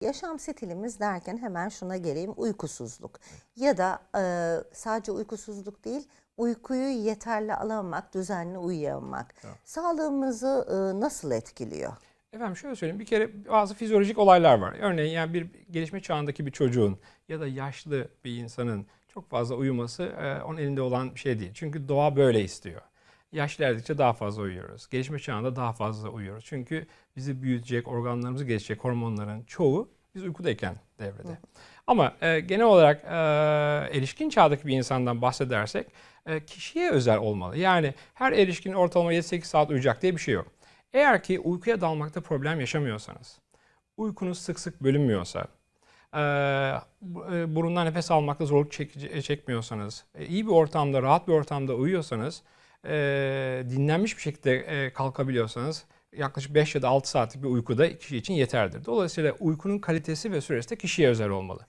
Yaşam stilimiz derken hemen şuna geleyim uykusuzluk ya da e, sadece uykusuzluk değil uykuyu yeterli alamamak, düzenli uyuyamamak sağlığımızı e, nasıl etkiliyor? Efendim şöyle söyleyeyim bir kere bazı fizyolojik olaylar var. Örneğin yani bir gelişme çağındaki bir çocuğun ya da yaşlı bir insanın çok fazla uyuması e, onun elinde olan bir şey değil. Çünkü doğa böyle istiyor. Yaş ilerledikçe daha fazla uyuyoruz. Gelişme çağında daha fazla uyuyoruz. Çünkü bizi büyütecek, organlarımızı geliştirecek hormonların çoğu biz uykudayken devrede. Ama e, genel olarak e, erişkin çağdaki bir insandan bahsedersek e, kişiye özel olmalı. Yani her erişkin ortalama 7-8 saat uyuyacak diye bir şey yok. Eğer ki uykuya dalmakta problem yaşamıyorsanız, uykunuz sık sık bölünmüyorsa, e, e, burundan nefes almakta zorluk çek- çekmiyorsanız, e, iyi bir ortamda, rahat bir ortamda uyuyorsanız, e, dinlenmiş bir şekilde e, kalkabiliyorsanız yaklaşık 5 ya da 6 saatlik bir uykuda kişi için yeterlidir. Dolayısıyla uykunun kalitesi ve süresi de kişiye özel olmalı.